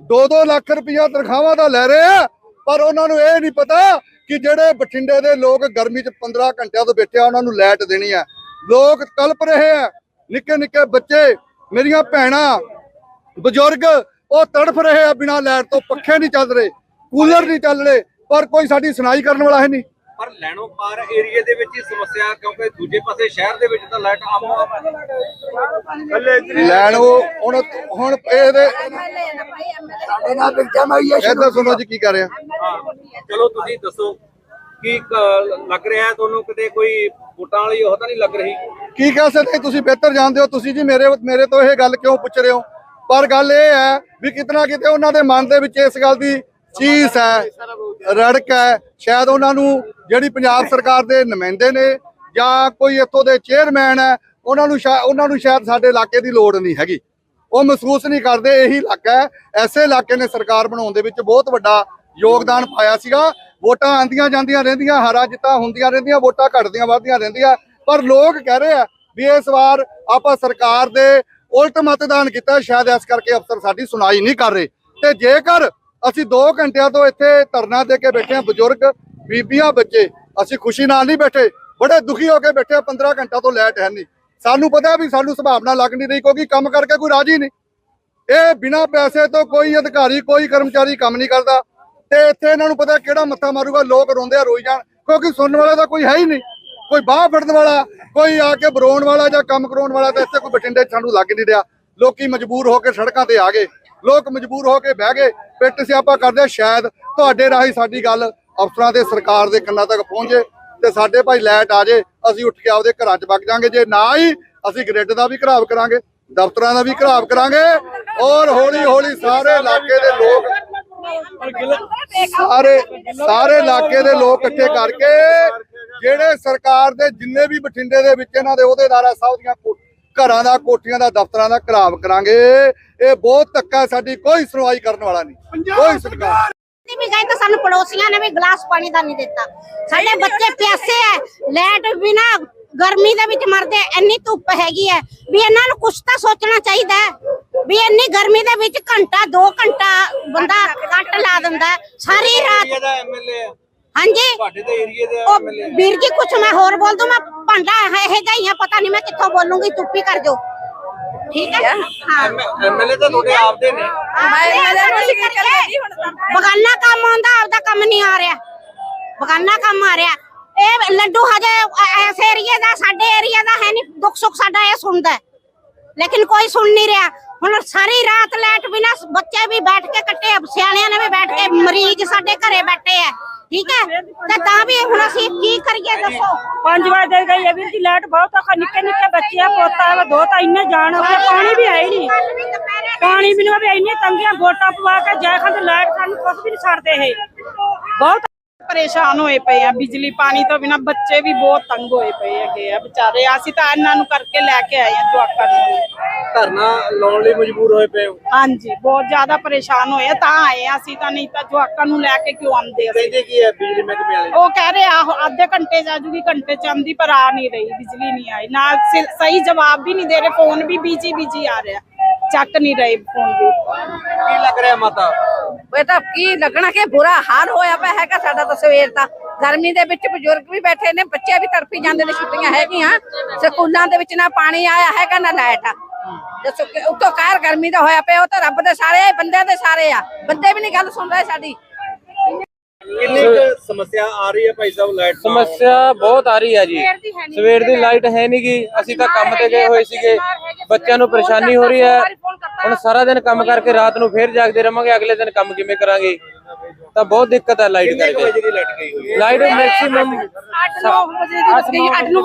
2-2 ਲੱਖ ਰੁਪਈਆ ਤਨਖਾਹਾਂ ਦਾ ਲੈ ਰਹੇ ਆ, ਪਰ ਉਹਨਾਂ ਨੂੰ ਇਹ ਨਹੀਂ ਪਤਾ ਕਿ ਜਿਹੜੇ ਬਠਿੰਡੇ ਦੇ ਲੋਕ ਗਰਮੀ 'ਚ 15 ਘੰਟਿਆਂ ਤੋਂ ਬੈਠੇ ਆ, ਉਹਨਾਂ ਨੂੰ ਲਾਈਟ ਦੇਣੀ ਆ। ਲੋਕ ਕਲਪ ਰਹੇ ਆ। ਨਿੱਕੇ ਨਿੱਕੇ ਬੱਚੇ, ਮੇਰੀਆਂ ਭੈਣਾਂ, ਬਜ਼ੁਰਗ, ਉਹ ਤੜਫ ਰਹੇ ਆ ਬਿਨਾਂ ਲਾਈਟ ਤੋਂ, ਪੱਖੇ ਨਹੀਂ ਚੱਲ ਰਹੇ, ਕੂਲਰ ਨਹੀਂ ਚੱਲ ਰਹੇ, ਪਰ ਕੋਈ ਸਾਡੀ ਸੁਣਾਈ ਕਰਨ ਵਾਲਾ ਹੈ ਨਹੀਂ। ਪਰ ਲੈਣੋ ਪਾਰ ਏਰੀਏ ਦੇ ਵਿੱਚ ਹੀ ਸਮੱਸਿਆ ਕਿਉਂਕਿ ਦੂਜੇ ਪਾਸੇ ਸ਼ਹਿਰ ਦੇ ਵਿੱਚ ਤਾਂ ਲਾਈਟ ਆਮ ਲੈਣ ਉਹ ਹੁਣ ਹੁਣ ਇਹਦੇ ਇਹ ਤਾਂ ਸੁਣੋ ਜੀ ਕੀ ਕਰ ਰਿਹਾ ਚਲੋ ਤੁਸੀਂ ਦੱਸੋ ਕੀ ਲੱਗ ਰਿਹਾ ਹੈ ਤੁਹਾਨੂੰ? ਕਿਤੇ ਕੋਈ ਵੋਟਾਂ ਵਾਲੀ ਉਹ ਤਾਂ ਨਹੀਂ ਲੱਗ ਰਹੀ? ਕੀ ਕਹਿ ਸਕਦੇ ਤੁਸੀਂ ਬਿਹਤਰ ਜਾਣਦੇ ਹੋ ਤੁਸੀਂ ਜੀ ਮੇਰੇ ਮੇਰੇ ਤੋਂ ਇਹ ਗੱਲ ਕਿਉਂ ਪੁੱਛ ਰਹੇ ਹੋ? ਪਰ ਗੱਲ ਇਹ ਹੈ ਵੀ ਕਿਤਨਾ ਕਿਤੇ ਉਹਨਾਂ ਦੇ ਮਨ ਦੇ ਵਿੱਚ ਇਸ ਗੱਲ ਦੀ ਚੀਸ ਹੈ, ਰੜਕ ਹੈ, ਸ਼ਾਇਦ ਉਹਨਾਂ ਨੂੰ ਜਿਹੜੀ ਪੰਜਾਬ ਸਰਕਾਰ ਦੇ ਨੁਮਾਇੰਦੇ ਨੇ ਜਾਂ ਕੋਈ ਇੱਥੋਂ ਦੇ ਚੇਅਰਮੈਨ ਹੈ, ਉਹਨਾਂ ਨੂੰ ਸ਼ਾ- ਉਹਨਾਂ ਨੂੰ ਸ਼ਾਇਦ ਸਾਡੇ ਇਲਾਕੇ ਦੀ ਲੋੜ ਨਹੀਂ ਹੈਗੀ। ਉਹ ਮਹਿਸੂਸ ਨਹੀਂ ਕਰਦੇ, ਇਹੀ ਇਲਾਕਾ ਹੈ। ਐਸੇ ਇਲਾਕੇ ਨੇ ਸਰਕਾਰ ਬਣਾਉਣ ਦੇ ਵਿੱਚ ਬਹੁਤ ਵੱਡਾ ਯੋਗਦਾਨ ਪਾਇਆ ਸੀਗਾ। ਵੋਟਾਂ ਆਂਦੀਆਂ ਜਾਂਦੀਆਂ ਰਹਿੰਦੀਆਂ, ਹਾਰਾ ਜਿੱਤਾਂ ਹੁੰਦੀਆਂ ਰਹਿੰਦੀਆਂ, ਵੋਟਾਂ ਘਟਦੀਆਂ ਵੱਧਦੀਆਂ ਰਹਿੰਦੀਆਂ। ਪਰ ਲੋਕ ਕਹਿ ਰਹੇ ਆ ਵੀ ਇਸ ਵਾਰ ਆਪਾਂ ਸਰਕਾਰ ਦੇ ਉਲਟ ਮਤਦਾਨ ਕੀਤਾ, ਸ਼ਾਇਦ ਇਸ ਕਰਕੇ ਅਫਸਰ ਸਾਡੀ ਸੁਣਾਈ ਨਹੀਂ ਕਰ ਰਹੇ। ਤੇ ਜੇਕਰ ਅਸੀਂ 2 ਘੰਟਿਆਂ ਤੋਂ ਇੱਥੇ ਧਰਨਾ ਦੇ ਕੇ ਬੈਠੇ ਹਾਂ, ਬਜ਼ੁਰਗ, ਬੀਬੀਆਂ, ਬੱਚੇ। ਅਸੀਂ ਖੁਸ਼ੀ ਨਾਲ ਨਹੀਂ ਬੈਠੇ। ਬੜੇ ਦੁਖੀ ਹੋ ਕੇ ਬੈਠੇ ਹਾਂ 15 ਘੰਟਿਆਂ ਤੋਂ ਲੈਟ ਹੈ ਨਹੀਂ। ਸਾਨੂੰ ਪਤਾ ਵੀ ਸਾਨੂੰ ਸੰਭਾਵਨਾ ਲੱਗ ਨਹੀਂ ਰਹੀ ਕਿਉਂਕਿ ਕੰਮ ਕਰਕੇ ਕੋਈ ਰਾਜੀ ਨਹੀਂ। ਇਹ ਬਿਨਾਂ ਪੈਸੇ ਤੋਂ ਕੋਈ ਅਧਿਕਾਰੀ, ਕੋਈ ਕਰਮਚਾਰੀ ਕੰਮ ਨਹੀਂ ਕਰਦਾ। ਤੇ ਇੱਥੇ ਇਹਨਾਂ ਨੂੰ ਪਤਾ ਕਿਹੜਾ ਮੱਥਾ ਮਾਰੂਗਾ, ਲੋਕ ਰੋਂਦੇ ਆ, ਰੋਈ ਜਾਣ। ਕਿਉਂਕਿ ਸੁਣਨ ਵਾਲਾ ਤਾਂ ਕੋਈ ਹੈ ਹੀ ਨਹੀਂ। ਕੋਈ ਬਾਹ ਫੜਨ ਵਾਲਾ, ਕੋਈ ਆ ਕੇ ਬਰੋਣ ਵਾਲਾ ਜਾਂ ਕੰਮ ਕਰਾਉਣ ਵਾਲਾ ਤਾਂ ਇੱਥੇ ਕੋਈ ਬਠਿੰਡੇ ਸਾਨੂੰ ਲੱਗ ਨਹੀਂ ਰਿਹਾ। ਲੋਕੀ ਮਜਬੂਰ ਹੋ ਕੇ ਸੜਕਾਂ ਤੇ ਆ ਗਏ। ਲੋਕ ਮਜਬੂਰ ਹੋ ਕੇ ਬਹਿ ਗਏ ਪਿੱਟ ਸਿਆਪਾ ਕਰਦੇ, ਸ਼ਾਇਦ ਤੁਹਾਡੇ ਰਾਹੀਂ ਸਾਡੀ ਗੱਲ ਅਫਸਰਾਂ ਤੇ ਸਰਕਾਰ ਦੇ ਕੰਨਾਂ ਤੱਕ ਪਹੁੰਚੇ ਤੇ ਸਾਡੇ ਭਾਈ ਲੈਟ ਆ ਜੇ, ਅਸੀਂ ਉੱਠ ਕੇ ਆਪਦੇ ਘਰਾਂ 'ਚ ਵਗ ਜਾਾਂਗੇ ਜੇ ਨਾ ਹੀ ਅਸੀਂ ਗ੍ਰਿਡ ਦਾ ਵੀ ਘਰਾਵ ਕਰਾਂਗੇ, ਦਫ਼ਤਰਾਂ ਦਾ ਵੀ ਘਰਾਵ ਕਰਾਂਗੇ ਔਰ ਹੌਲੀ ਹੌਲੀ ਸਾਰੇ ਇਲਾਕੇ ਦੇ ਲੋਕ ਸਾਰੇ ਸਾਰੇ ਇਲਾਕੇ ਦੇ ਲੋਕ ਇਕੱਠੇ ਕਰਕੇ ਜਿਹੜੇ ਸਰਕਾਰ ਦੇ ਜਿੰਨੇ ਵੀ ਬਠਿੰਡੇ ਦੇ ਵਿੱਚ ਇਹਨਾਂ ਦੇ ਅਹੁਦੇਦਾਰ ਆ, ਸਭ ਦੀਆਂ ਘਰਾਂ ਦਾ ਕੋਠੀਆਂ ਦਾ ਦਫ਼ਤਰਾਂ ਦਾ ਘਰਾਵ ਕਰਾਂਗੇ। ਇਹ ਬਹੁਤ ਧੱਕਾ ਸਾਡੀ ਕੋਈ ਸੁਣਵਾਈ ਕਰਨ ਵਾਲਾ ਨਹੀਂ। ਕੋਈ ਸਰਕਾਰ ਨਹੀਂ। ਵੀ ਗਏ ਤਾਂ ਸਾਨੂੰ ਪੜੋਸੀਆਂ ਨੇ ਵੀ ਗਲਾਸ ਪਾਣੀ ਦਾ ਨਹੀਂ ਦਿੱਤਾ। ਸਾਡੇ ਬੱਚੇ ਪਿਆਸੇ ਐ ਲੈਟ ਬਿਨਾ ਗਰਮੀ ਦੇ ਵਿੱਚ ਮਰਦੇ ਐ। ਇੰਨੀ ਧੁੱਪ ਹੈਗੀ ਐ ਵੀ ਇਹਨਾਂ ਨੂੰ ਕੁਝ ਤਾਂ ਸੋਚਣਾ ਚਾਹੀਦਾ ਵੀ ਇੰਨੀ ਗਰਮੀ ਦੇ ਵਿੱਚ ਘੰਟਾ 2 ਘੰਟਾ ਬੰਦਾ ਕੱਟ ਲਾ ਦਿੰਦਾ। ਸਾਰੀ ਰਾਤ ਏਰੀਆ ਹਾਂਜੀ। ਤੁਹਾਡੇ ਦੇ ਏਰੀਏ ਦੇ ਉਹ ਵੀਰ ਜੀ ਕੁਛ ਮੈਂ ਹੋਰ ਬੋਲ ਦੂੰ ਮੈਂ ਭਾਂਡਾ ਇਹ ਜਿਹਾ ਹੀ ਆ ਪਤਾ ਨਹੀਂ ਮੈਂ ਕਿੱਥੋਂ ਬੋਲੂੰਗੀ ਚੁੱਪੀ ਕਰ ਜੋ ਠੀਕ ਹੈ ਹਾਂ ਐਮਐਲਏ ਤਾਂ ਤੁਹਾਡੇ ਆਪਦੇ ਨੇ ਬਗਾਨਾ ਕੰਮ ਆਉਂਦਾ ਆਪਦਾ ਕੰਮ ਨਹੀਂ ਆ ਰਿਹਾ ਬਗਾਨਾ ਕੰਮ ਆ ਰਿਹਾ ਇਹ ਲੱਡੂ ਹਜੇ ਐਸ ਏਰੀਏ ਦਾ ਸਾਡੇ ਏਰੀਆ ਦਾ ਹੈ ਨਹੀਂ ਦੁੱਖ ਸੁੱਖ ਸਾਡਾ ਇਹ ਸੁਣਦਾ ਹੈ। ਲੇਕਿਨ ਕੋਈ ਸੁਣ ਨਹੀਂ ਰਿਹਾ ਹੁਣ ਸਾਰੀ ਰਾਤ ਲਾਈਟ ਬਿਨਾ ਬੱਚੇ ਵੀ ਬੈਠ ਕੇ ਕੱਟੇ ਆ, ਸਿਆਣਿਆਂ ਨੇ ਵੀ ਬੈਠ ਕੇ ਮਰੀਜ਼ ਸਾਡੇ ਘਰੇ ਬੈਠੇ ਆ ਠੀਕ ਹੈ? ਤੇ ਤਾਂ ਵੀ ਹੁਣ ਅਸੀਂ ਕੀ ਕਰੀਏ ਦੱਸੋ? 5 ਵਜੇ ਦੇ ਗਈ ਵੀਰ ਜੀ ਲਾਈਟ ਬਹੁਤ ਔਖਾ ਨਿੱਕੇ ਨਿੱਕੇ ਬੱਚੇ ਆ ਪੋਤਾ ਵਾ ਦੋ ਤਾਂ ਇੰਨੇ ਜਾਣ ਹੋ ਗਏ ਪਾਣੀ ਵੀ ਹੈ ਹੀ ਨਹੀਂ। ਪਾਣੀ ਵੀ ਨਹੀਂ ਵੀ ਇੰਨੇ ਤੰਗੀਆਂ ਵੋਟਾਂ ਪਵਾ ਕੇ ਜੈ ਖਾਂ ਲਾਈਟ ਸਾਨੂੰ ਕੁਝ ਵੀ ਨਹੀਂ ਛੱਡਦੇ ਇਹ। ਬਹੁਤ ਪਰੇਸ਼ਾਨ ਹੋਏ ਪਏ ਆ ਬਿਜਲੀ ਪਾਣੀ ਤੋਂ ਬਿਨਾ ਬੱਚੇ ਵੀ ਬਹੁਤ ਤੰਗ ਹੋਏ ਪਏ ਹੈਗੇ ਆ ਵਿਚਾਰੇ ਅਸੀਂ ਤਾਂ ਇਹਨਾਂ ਨੂੰ ਕਰਕੇ ਲੈ ਕੇ ਆਏ ਆ ਜਵਾਕਾਂ ਧਰਨਾ ਲਾਉਣ ਲਈ ਮਜਬੂਰ ਹੋਏ ਪਏ ਹੋ? ਹਾਂਜੀ ਬਹੁਤ ਜ਼ਿਆਦਾ ਪਰੇਸ਼ਾਨ ਹੋਏ ਆ ਤਾਂ ਆਏ ਆ ਅਸੀਂ ਤਾਂ ਨਹੀਂ ਤਾਂ ਜਵਾਕਾਂ ਨੂੰ ਲੈ ਕੇ ਕਿਉਂ ਆਉਂਦੇ ਅਸੀਂ? ਕਹਿੰਦੇ ਕੀ ਹੈ ਬਿਜਲੀ ਮਹਿਕਮੇ ਵਾਲੇ? ਉਹ ਕਹਿ ਰਹੇ ਆ ਅੱਧੇ ਘੰਟੇ ਚ ਆਜੂਗੀ ਘੰਟੇ ਚ ਆਂਦੀ ਪਰ ਆ ਨਹੀਂ ਰਹੀ ਬਿਜਲੀ ਨਹੀਂ ਆਈ। ਨਾ ਸਹੀ ਜਵਾਬ ਵੀ ਨਹੀਂ ਦੇ ਰਹੇ ਫੋਨ ਵੀ ਬੀਜੀ ਬੀਜੀ ਆ ਰਿਹਾ। ਚੱਕ ਨਹੀਂ ਰਹੇ ਫੋਨ ਵੀ। ਕੀ ਲੱਗ ਰਿਹਾ ਮਾਤਾ? ਇਹ ਤਾਂ ਕੀ ਲੱਗਣਾ ਕਿ ਬੁਰਾ ਹਾਲ ਹੋਇਆ ਪਿਆ ਹੈਗਾ ਸਾਡਾ ਤਾਂ ਸਵੇਰ ਦਾ। ਗਰਮੀ ਦੇ ਵਿੱਚ ਬਜ਼ੁਰਗ ਵੀ ਬੈਠੇ ਨੇ ਬੱਚੇ ਵੀ ਤੜਫੀ ਜਾਂਦੇ ਨੇ ਛੁੱਟੀਆਂ ਹੈਗੀਆਂ। ਸਕੂਲਾਂ ਦੇ ਵਿੱਚ ਨਾ ਪਾਣੀ ਆਇਆ ਹੈਗਾ ਨਾ ਲਾਈਟ। ਆ ਦੱਸੋ ਕਿ ਉੱਤੋਂ ਕਹਿਰ ਗਰਮੀ ਦਾ ਹੋਇਆ ਪਿਆ ਉਹ ਤਾਂ ਰੱਬ ਦੇ ਸਾਰੇ ਬੰਦੇ ਦੇ ਸਾਰੇ ਆ। ਬੰਦੇ ਵੀ ਨਹੀਂ ਗੱਲ ਸੁਣ ਰਹੇ ਸਾਡੀ। ਕਿੰਨੀ ਕੁ ਸਮੱਸਿਆ ਆ ਰਹੀ ਹੈ ਭਾਈ ਸਾਹਿਬ ਲਾਈਟ ਸਮੱਸਿਆ ਬਹੁਤ ਆ ਰਹੀ ਹੈ ਜੀ। ਸਵੇਰ ਦੀ ਲਾਈਟ ਹੈ ਨਹੀਂ ਗੀ। ਅਸੀਂ ਤਾਂ ਕੰਮ ਤੇ ਗਏ ਹੋਏ ਸੀਗੇ। ਬੱਚਿਆਂ ਨੂੰ ਪਰੇਸ਼ਾਨੀ ਹੋ ਰਹੀ ਹੈ। ਹੁਣ ਸਾਰਾ ਦਿਨ ਕੰਮ ਕਰਕੇ ਰਾਤ ਨੂੰ ਫੇਰ ਜਾਗਦੇ ਰਵਾਂਗੇ ਅਗਲੇ ਦਿਨ ਕੰਮ ਕਿਵੇਂ ਕਰਾਂਗੇ? ਤਾਂ ਬਹੁਤ ਦਿੱਕਤ ਹੈ ਲਾਈਟ ਕਿੰਨੇ ਕੁ ਕਰਕੇ। ਵਜੇ ਦੀ ਲਾਈਟ ਗਈ ਹੋਈ ਹੈ? ਲਾਈਟ ਮੈਕਸਿਮਮ 8-9 ਵਜੇ ਦੀ 8